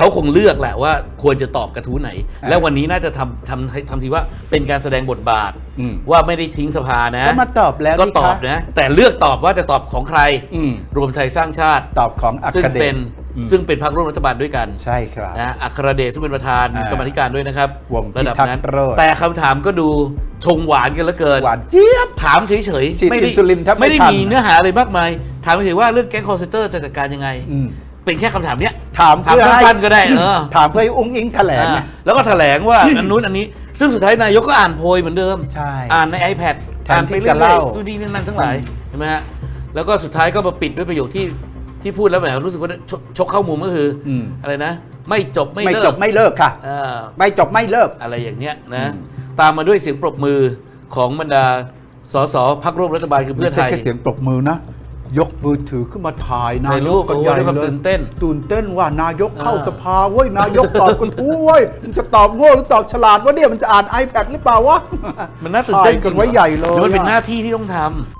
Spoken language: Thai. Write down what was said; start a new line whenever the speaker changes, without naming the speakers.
เขาคงเลือกแหละว่าควรจะตอบกระทู้ไหน
อ่า
แล้ววันนี้น่าจะทำทำให้ทำทีว่าเป็นการแสดงบทบาท
อืม
ว่าไม่ได้ทิ้งสภานะ
ก็มาตอบแล้ว
ก็
นี่
ตอบ
คะ
นะ แต่เลือกตอบว่าจะตอบของใคร
อืม
รวมไทยสร้างชาติ
ตอบของอั
ซึ่ง
คเด
เป็น
อืม
ซึ่งเป็นพรรคร่วมรัฐบาลด้วยกัน
ใช่ครับ
นะอัครเดชซึ่งเป็นประธาน
อ่าก
รรมาธิการด้วยนะครับ
วง
ระดับนั้น
พิทักษ์โรจน์
แต่คำถามก็ดูชงหวานกันเหลือเกิน
หวานเจี๊ยบ
ถามเฉย
ฉีด
ๆไม่ได้
อินซูลินแทบไม่
ไม่ได้
ทัน
มีเนื้อหาอะไรมากมาย ถามเฉยๆว่าเรื่องแก๊งคอร์เซนเตอร์จะจัดการยังไง
อืม
เป็นแค่คำถามเนี้ย
ถาม
ถาม
เพื่อให้
สั้นๆก็ได้เออ
ถามเพื่อให้อุ้งอิงแถลงไง
อ่าแล้วก็แถลงว่า อันนู้นอันนี้ ซึ่งสุดท้ายนายกก็อ่านโพยเหมือนเดิม
ใช่
อ่านใน iPad
แทน
อ่าน
ที่
ไป
จะ
เรื่อย
เล่า
ๆดูดีนั่นทั้งหลายใช่ไหมฮะแล้วก็สุดท้ายก็มาปิดด้วยประโยคที่ที่พูดแล้วแหมรู้สึกว่าชกชกเข้ามุมก็คืออ
ม
อะไรนะ ไม่จบไม่
ไม่
เลิก
จบไม่เลิกค่ะ
เออ
ไม่จบไม่เลิก
อะไรอย่างเนี้ยนะ
อืม
ตามมาด้วยเสียงปรบมือของบรรดาสสพักร่วมรัฐบาลคือเพื่อ
ไม่
ไท
ใช่
ย
แค่เสียงปรบมือนะ ยกมือถือขึ้นมาถ่ายนะ
ถ่ายรูป
กัน
โอ้
ใหญ่
ด้วยความ
เลย
ตื่นเต้น
ตื่นเต้นว่านายกเข้า
อ่า
สภาเว้ยนายกตอบกระทู้เว้ยมันจะตอบโง่หรือตอบฉลาดวะเนี่ยมันจะอ่าน iPad หรือเปล่าวะ
มันน่าตื่นเต้น
ถ่ายกันไว้ใหญ่เลย
ดี๋วมันเป็น
อะ
หน้าที่ที่ต้องทำ